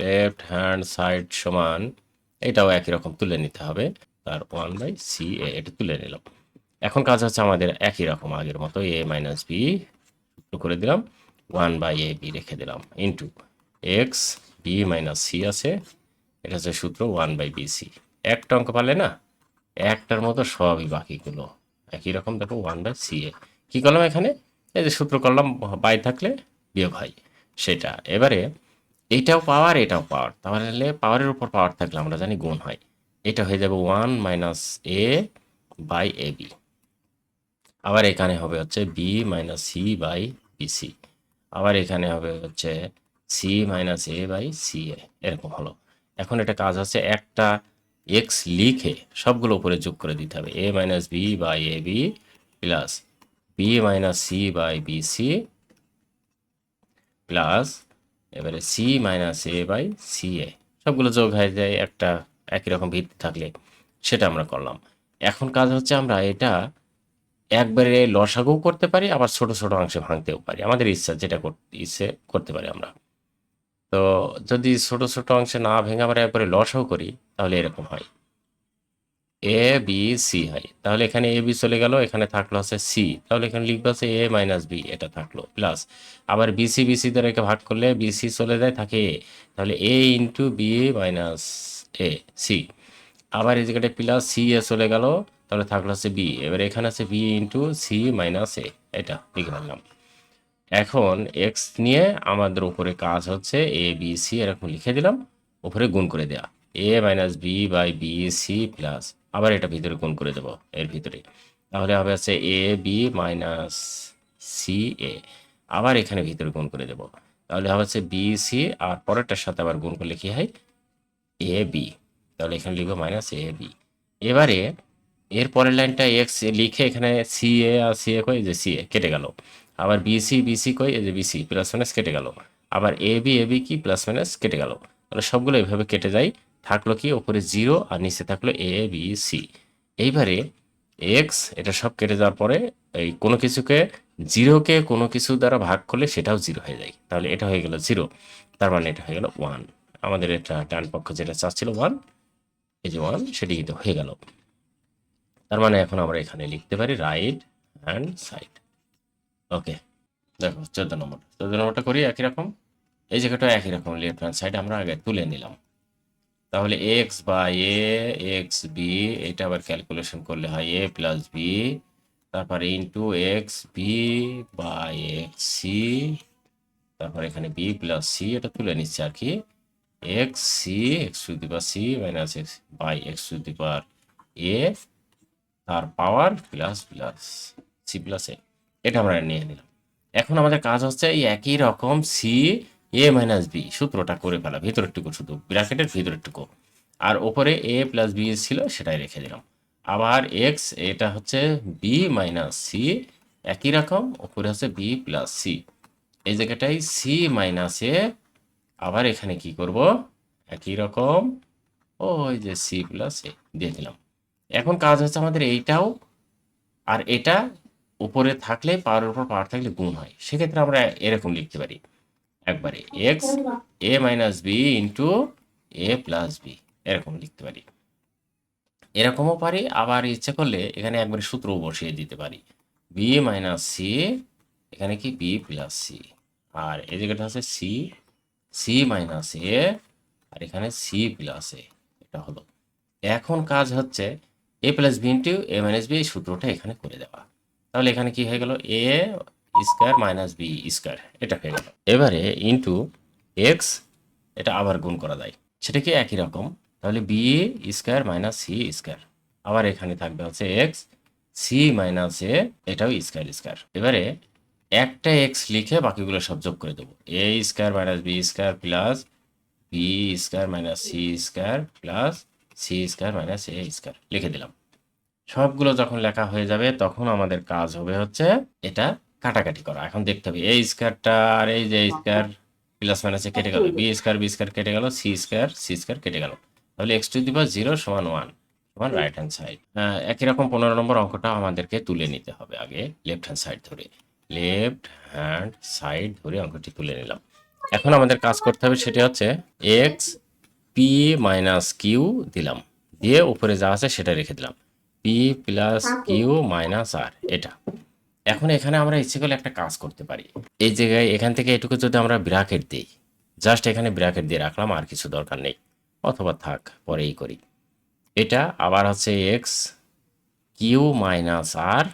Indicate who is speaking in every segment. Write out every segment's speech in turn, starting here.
Speaker 1: Left hand side সমান, এটাও একই রকম তুলে নিতে হবে। তার ওয়ান বাই সি এ, এটা তুলে নিলাম। এখন কাজ হচ্ছে আমাদের একই রকম আগের মতো এ মাইনাস বি করে দিলাম। ওয়ান বাই এ বি রেখে দিলাম। Into X, B minus C আছে। এটা হচ্ছে সূত্র ওয়ান বাই বি সি। একটা অঙ্ক পারলে না, একটার মতো সবই বাকিগুলো। একই রকম দেখো, ওয়ান বাই সি এ। কী করলাম এখানে? এই যে সূত্র করলাম, বাই থাকলে বিয়োগ হয়। সেটা। এবারে এইটাও পাওয়ার, এটাও পাওয়ার। তাহলে পাওয়ারের উপর পাওয়ার থাকলে আমরা জানি গুণ হয়। এটা হয়ে যাবে one minus A by A B. আবার এখানে হবে হচ্ছে B minus C by BC আবার এখানে হবে হচ্ছে C minus A by C A. এরকম হলো। এখন এটা কাজ হচ্ছে একটা এক্স লিখে সবগুলো উপরে যোগ করে দিতে হবে। A minus B by A B plus B minus C by B C plus এবারে C minus A by C A সবগুলো যোগ হয়ে যায় একটা একই রকম ভিত্তি থাকলে সেটা আমরা করলাম। এখন কাজ হচ্ছে আমরা এটা একবারে লসাগুও করতে পারি, আবার ছোট ছোট অংশে ভাঙতেও পারি। আমাদের ইচ্ছা, যেটা ইচ্ছে করতে পারি আমরা। তো যদি ছোট ছোট অংশে না ভেঙে আমরা একবারে লসাও করি, তাহলে এরকম হয়। এ বি সি হয়। তাহলে এখানে এ বি চলে গেল, এখানে থাকল হচ্ছে সি তাহলে এখানে লিখব হচ্ছে এ মাইনাস বি এটা থাকল প্লাস আবার বিসি বিসি দ্বারা একে ভাগ করলে বিসি চলে যায়, থাকে এ তাহলে A into B minus A C আবার এই জায়গাটা প্লাস সি এ চলে গেল, তাহলে থাকল হচ্ছে বি এবার এখানে আছে B into C minus A এটা লিখে রাখলাম এখন এক্স নিয়ে আমাদের উপরে কাজ হচ্ছে এ বি সি এরকম লিখে দিলাম, উপরে গুণ করে দেওয়া A minus B by B C plus আবার এটা ভিতরে গুণ করে দেবো, এর ভিতরে। তাহলে হবে হচ্ছে A B minus C A আবার এখানে ভিতরে গুণ করে দেবো। তাহলে হবে হচ্ছে বি সি আর পরেরটার সাথে আবার গুণ করলে কি হয়? এ বি তাহলে এখানে লিখব মাইনাস এ বি এবারে এর পরের লাইনটা এক্স লিখে এখানে সি এ আর সি এ কই? যে সি এ কেটে গেল। আবার বিসি বিসি কই? এই যে বিসি প্লাস মাইনাস কেটে গেল। আবার এ বি এ বি কি? প্লাস মাইনাস কেটে গেল। তাহলে সবগুলো এভাবে কেটে যায়। থাকল কি ওপরে জিরো আর নিচে থাকল এ বি সি এইবারে এক্স এটা সব কেটে যাওয়ার পরে এই কোনো কিছুকে জিরোকে কোনো কিছু দ্বারা ভাগ করলে সেটাও জিরো হয়ে যায়। তাহলে এটা হয়ে গেল জিরো। তার মানে এটা হয়ে গেল ওয়ান। আমাদের এটা ডান পক্ষ যেটা চাচ্ছিল ওয়ান, এই যে ওয়ান, সেটি কিন্তু হয়ে গেল। তার মানে এখন আমরা এখানে লিখতে পারি রাইট হ্যান্ড সাইড। ওকে, দেখো চোদ্দ নম্বর চোদ্দ নম্বরটা করি একই রকম? এই জায়গাটা একই রকম, লেফট হ্যান্ড সাইড আমরা আগে তুলে নিলাম। তাহলে এক্স বা এ এক্স বি এটা আবার ক্যালকুলেশন করলে হয় এ প্লাস বি তারপরে into X B by X C তারপর এখানে বি প্লাস সি এটা তুলে নিচ্ছে আর কি X C X to the power C minus X by X to the power A তার power plus plus C plus A এটা আমরা নিয়ে নিলাম। এখন আমাদের কাজ হচ্ছে এই একই রকম সি এ মাইনাস বি সূত্রটা করে ফেলা ভিতরেরটুকু শুধু ব্র্যাকেটের ভিতরেরটুকু আর ওপরে এ প্লাস বি ছিল, সেটাই রেখে দিলাম। আবার এক্স এটা হচ্ছে বি মাইনাস সি একই রকম, ওপরে হচ্ছে বি প্লাস সি এই জায়গাটাই সি মাইনাস এ আবার এখানে কি করব? একই রকম, ওই যে সি প্লাস এ দিয়ে দিলাম। এখন কাজ হচ্ছে আমাদের এইটাও, আর এটা উপরে থাকলে পাওয়ার উপর পাওয়ার থাকলে গুণ হয়। সেক্ষেত্রে আমরা এরকম লিখতে পারি। একবারে X A minus B into A plus B এরকম লিখতে পারি। এরকমও পারি, আবার ইচ্ছে করলে এখানে একবারে সূত্র বসিয়ে দিতে পারি। বি মাইনাস সি এখানে কি বি প্লাস সি আর এই জায়গাটা হচ্ছে সি সি মাইনাস এ আর এখানে সি প্লাস এ এটা হলো। এখন কাজ হচ্ছে A plus B into A minus B এই সূত্রটা এখানে করে দেওয়া। তাহলে এখানে কি হয়ে গেল? A square minus B square, এটা হয়ে গেল। এবারে ইন্টু এক্স এটা আবার গুণ করা যায়। সেটা কি একই রকম? তাহলে B square minus C square. আবার এখানে থাকবে হচ্ছে এক্স সি মাইনাস এ এটাও স্কোয়ার স্কোয়ার। এবারে একটা এক্স লিখে বাকিগুলো সব যোগ করে দেবো। A square minus B square plus B square minus C square plus C square minus A square, লিখে দিলাম। সবগুলো যখন লেখা হয়ে যাবে, তখন আমাদের কাজ হবে হচ্ছে এটা কাটাকাটি করা। এখন দেখতে হবে এই স্কোয়ারটা আর এই যে স্কোয়ার প্লাস মাইনাসে কেটে গেল। বি স্কোয়ার বি স্কোয়ার কেটে গেল। সি স্কোয়ার সি স্কোয়ার কেটে গেল। তাহলে X to the power zero সমান ওয়ান সমান রাইট হ্যান্ড সাইড একই রকম পনেরো নম্বর অঙ্কটা আমাদেরকে তুলে নিতে হবে আগে লেফট হ্যান্ড সাইড ধরে। লেফট হ্যান্ড সাইড ধরে অঙ্কটি তুলে নিলাম। এখন আমাদের কাজ করতে হবে সেটা হচ্ছে এক্স পি মাইনাস কিউ দিলাম। দিয়ে উপরে যা আছে সেটা রেখে দিলাম। P plus Q minus R এটা। এখন এখানে আমরা ইচ্ছে করলে একটা কাজ করতে পারি। এই জায়গায় এখান থেকে এটুকু যদি আমরা ব্র্যাকেট দিই, জাস্ট এখানে ব্র্যাকেট দিয়ে রাখলাম, আর কিছু দরকার নেই। অথবা থাক, পরেই করি। এটা আবার হচ্ছে এক্স কিউ মাইনাস আর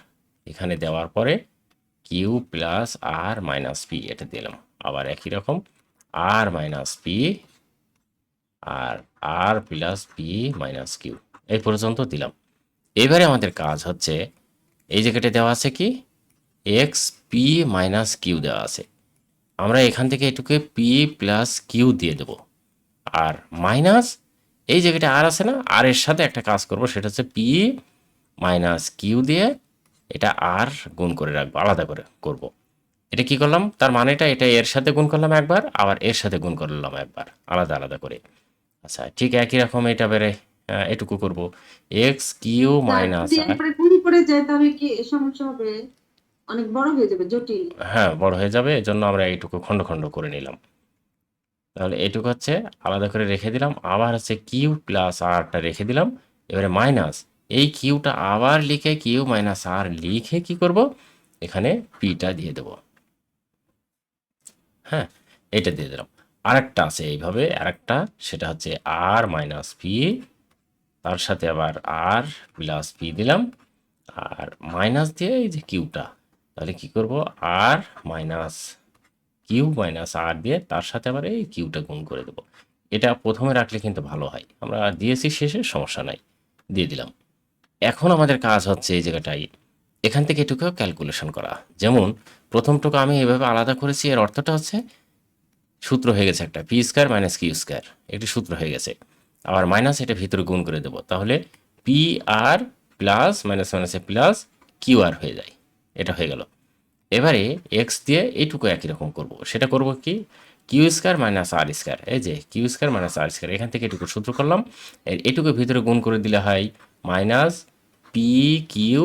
Speaker 1: এখানে দেওয়ার পরে Q plus R minus P এটা দিলাম। আবার একই রকম আর মাইনাস পি আর R plus P minus Q এই পর্যন্ত দিলাম। এবারে আমাদের কাজ হচ্ছে, এই জায়গাটা দেওয়া আছে কি? এক্স পি মাইনাস কিউ দেওয়া আছে। আমরা এখান থেকে এটুকে পি প্লাস কিউ দিয়ে দেব। আর মাইনাস এই জায়গাটা আর আছে না আর এর সাথে একটা কাজ করব সেটা হচ্ছে পি মাইনাস কিউ দিয়ে এটা আর গুণ করে রাখব আলাদা করে করব। এটা কি করলাম? তার মানেটা এটা এর সাথে গুণ করলাম একবার আবার এর সাথে গুণ করলাম একবার আলাদা আলাদা করে। আচ্ছা ঠিক একই রকম এটা বেড়ে এটুকু করব। এক্স কিউ মাইনাস আর
Speaker 2: অনেক বড় হয়ে যাবে, জটিল।
Speaker 1: হ্যাঁ বড় হয়ে যাবে এই জন্য আমরা এইটুকু খণ্ড খণ্ড করে নিলাম। তাহলে এইটুকু হচ্ছে আলাদা করে রেখে দিলাম, আবার হচ্ছে কিউ প্লাস আরটা রেখে দিলাম, এবারে মাইনাস এই কিউটা আবার লিখে কিউ মাইনাস আর লিখে কি করব? এখানে পিটা দিয়ে দেব। হ্যাঁ এটা দিয়ে দিলাম। আরেকটা আছে এইভাবে, আরেকটা, সেটা হচ্ছে আর মাইনাস পি তার সাথে আবার আর প্লাস পি দিলাম, আর মাইনাস দিয়ে এই যে কিউটা তাহলে কি করব? R minus Q minus R দিয়ে তার সাথে আবার এই কিউটা গুণ করে দেবো। এটা প্রথমে রাখলে কিন্তু ভালো হয়। আমরা দিয়েছি শেষে, সমস্যা নাই। দিয়ে দিলাম। এখন আমাদের কাজ হচ্ছে এই জায়গাটাই এখান থেকে এটুকু ক্যালকুলেশন করা। যেমন প্রথমটুকু আমি এভাবে আলাদা করেছি, এর অর্থটা হচ্ছে সূত্র হয়ে গেছে একটা। P square minus Q square একটি সূত্র হয়ে গেছে। আবার মাইনাস এটা ভিতরে গুণ করে দেবো। তাহলে পি আর প্লাস মাইনাস মাইনাসে প্লাস কিউ আর হয়ে যায়। এটা হয়ে গেল। এবারে এক্স দিয়ে এইটুকু একই রকম করব। সেটা করব কি? Q square minus R square এই যে Q square minus R square এখান থেকে এটুকু সূত্র করলাম। এটুকু ভিতরে গুণ করে দিলে হয় মাইনাস পি কিউ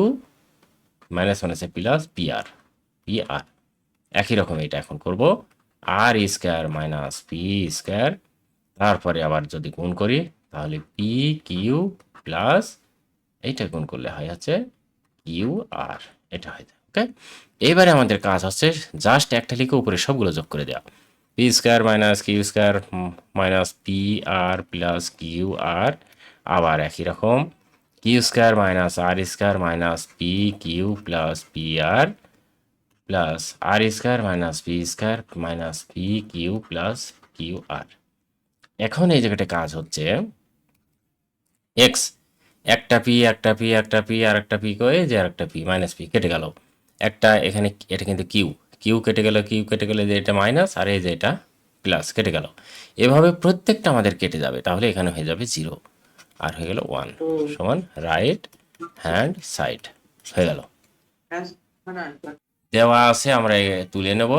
Speaker 1: মাইনাস মাইনাসে plus P R P R একই রকম এটা এখন করব। R square minus P square তারপরে আবার যদি গুণ করি, তাহলে পি কিউ প্লাস এইটা গুণ করলে হয় হচ্ছে কিউ আর এটা হয়ে ওকে এবারে আমাদের কাজ হচ্ছে জাস্ট একটা লিখে উপরে সবগুলো যোগ করে দেওয়া। P square minus Q square minus P R plus Q R আবার একই রকম। Q square minus R square minus P Q plus P R plus R square minus P square minus P Q plus Q R এখন এই জায়গাটা কাজ হচ্ছে x একটা P একটা পি একটা পি আর একটা পি করে যে আর একটা পি মাইনাস পি কেটে গেল। একটা এখানে এটা কিন্তু কিউ। কিউ কেটে গেল কিউ কেটে গেলে যে এটা মাইনাস আর এই যে এটা প্লাস কেটে গেল। এভাবে প্রত্যেকটা আমাদের কেটে যাবে তাহলে এখানে হয়ে যাবে জিরো আর হয়ে গেল ওয়ান সমান রাইট হ্যান্ড সাইড হয়ে গেল। দেওয়া আছে আমরা তুলে নেব।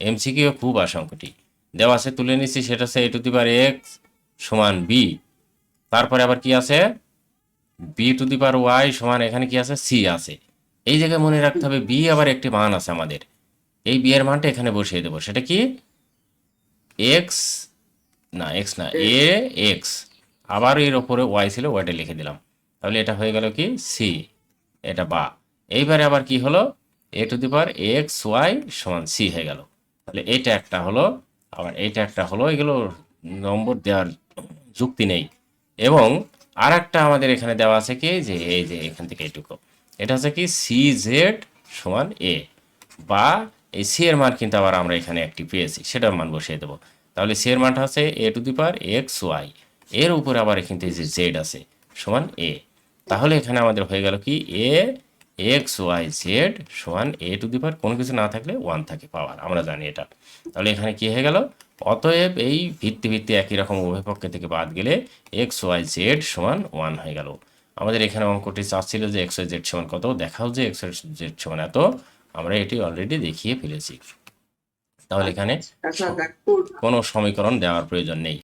Speaker 1: এমসিকিউ খুব আশঙ্কটি। দেওয়া আছে তুলে নিচ্ছি সেটা হচ্ছে A to the power X সমান বি তারপরে আবার কি আছে? B to the power Y সমান এখানে কি আছে? সি আছে। এই জায়গায় মনে রাখতে হবে বি আবার একটি মান আছে আমাদের। এই বি এর মানটা এখানে বসিয়ে দেবো। সেটা কি? এক্স না এক্স না এ এক্স আবার এর ওপরে ওয়াই ছিল ওয়াইটা লিখে দিলাম। তাহলে এটা হয়ে গেল কি? সি এটা বা। এইবারে আবার কি হলো? A to the power X Y সমান সি হয়ে গেল। তাহলে এটা একটা হলো আবার এইটা একটা হলো এগুলো নম্বর দেওয়ার যুক্তি নেই। এবং আর একটা আমাদের এখানে দেওয়া আছে কি? যে এই যে এখান থেকে এইটুকু এটা হচ্ছে কি সি জেড সমান এ বা এই সি এর মান কিন্তু আবার আমরা এখানে একটি পেয়েছি, সেটার মান বসিয়ে দেবো। তাহলে সি এর মানটা আছে A to the power X Y এর উপরে আবার কিন্তু এই যে জেড আছে সমান এ তাহলে এখানে আমাদের হয়ে গেল কি এ এক্স ওয়াই জেড সমান এ টু দি পাওয়ার কোনো কিছু না থাকলে ওয়ান থাকে পাওয়ার আমরা জানি এটা। তাহলে এখানে কি হয়ে গেল? অতএব এই ভিত্তি ভিত্তি একই রকম উভয় পক্ষে থেকে বাদ গেলে এক্স ওয়াই জেড সমান ওয়ান হয়ে গেল। আমাদের এখানে অঙ্কটি চাচ্ছিল যে এক্স জেড সমান কত? দেখাও যে এক্স জেড সমান এত। আমরা এটি অলরেডি দেখিয়ে ফেলেছি। তাহলে এখানে
Speaker 2: আচ্ছা
Speaker 1: কোনো সমীকরণ দেওয়ার প্রয়োজন নেই।